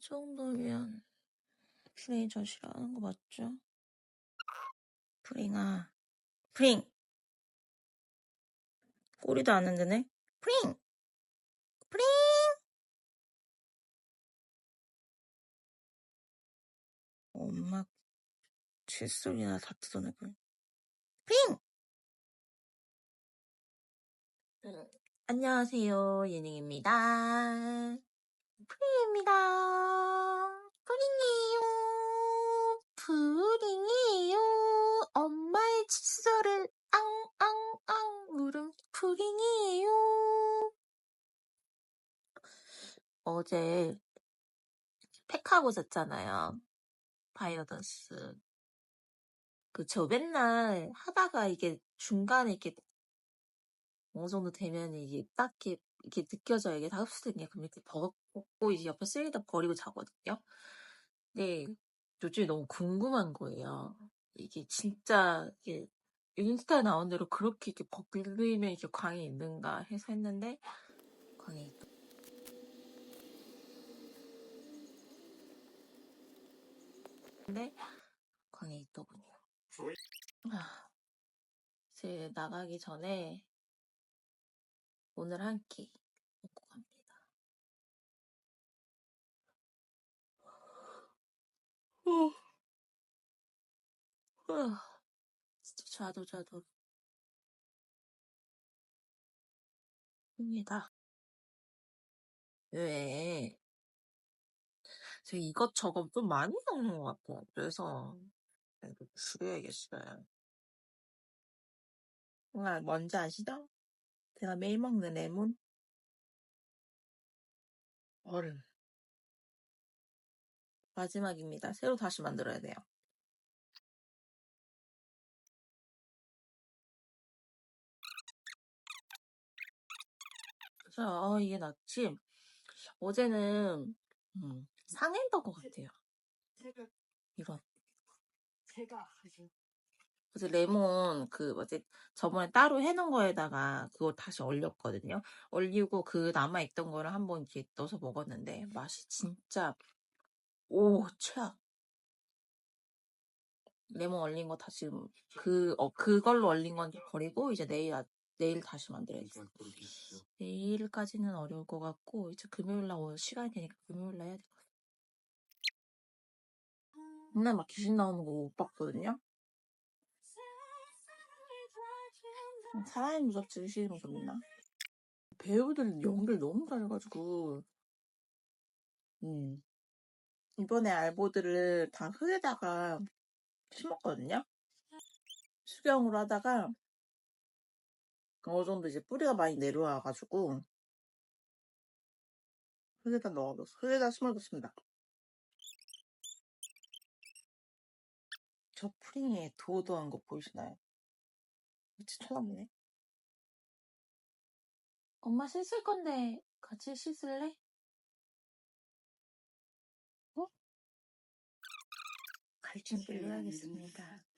이 정도면 프링이 저 싫어하는 거 맞죠? 프링아, 프링! 꼬리도 안 흔드네? 프링! 프링! 엄마 칫솔이나 다 뜯어내고. 프링! 음, 안녕하세요, 예닝입니다. 프링입니다. 프링이에요. 프링이에요. 칫솔을 앙앙앙 프링이에요. 어제 팩하고 잤잖아요. 바이오던스. 그, 저 맨날 하다가 이게 중간에 이렇게 어느 정도 되면 이게 딱 이렇게, 이렇게 느껴져요. 이게 다 흡수된 게. 그럼 이렇게 벗고 이제 옆에 쓰레기다 버리고 자거든요. 근데 요즘에 너무 궁금한 거예요. 이게 진짜 이게 인스타에 나온 대로 그렇게 이렇게 벗기면 이렇게 광이 있는가 해서 했는데 광이 있 근데 광이 있더군요. 아, 이제 나가기 전에 오늘 한 끼 먹고 갑니다. 후, 후, 자도 자도 합니다. 왜? 제가 이것저것 좀 많이 먹는 것 같아요. 그래서 이거 줄여야겠어요. 뭔가 뭔지 아시죠? 제가 매일 먹는 레몬 얼음 마지막입니다. 새로 다시 만들어야 돼요. 그래서 어, 이게 낫지. 어제는 음, 상했던 것 같아요. 제가 이런 제가 어제 레몬 그 뭐지 저번에 따로 해놓은 거에다가 그걸 다시 얼렸거든요. 얼리고 그 남아 있던 거를 한번 이렇게 넣어서 먹었는데 맛이 진짜 오 최악. 레몬 얼린 거 다 지금 그 어, 그걸로 얼린 건 버리고 이제 내일 아- 내일 다시 만들어야겠어. 내일까지는 어려울 것 같고 이제 금요일 날 오- 시간이 되니까 금요일 날 해야 될 것 같아. 맨날 막 귀신 나오는 거 못 봤거든요. 사람이 무섭지 귀신이 무섭나? 배우들 연기를 너무 잘해가지고 음. 이번에 알보들을 다 흙에다가 심었거든요. 수경으로 하다가 어느 정도 이제 뿌리가 많이 내려와가지고 흙에다 넣어뒀어. 흙에다 심어뒀습니다. 저 프링에 도도한 거 보이시나요? 미치 쳐다보네. 엄마 씻을 건데 같이 씻을래? 어? 갈 준비를 해야겠습니다.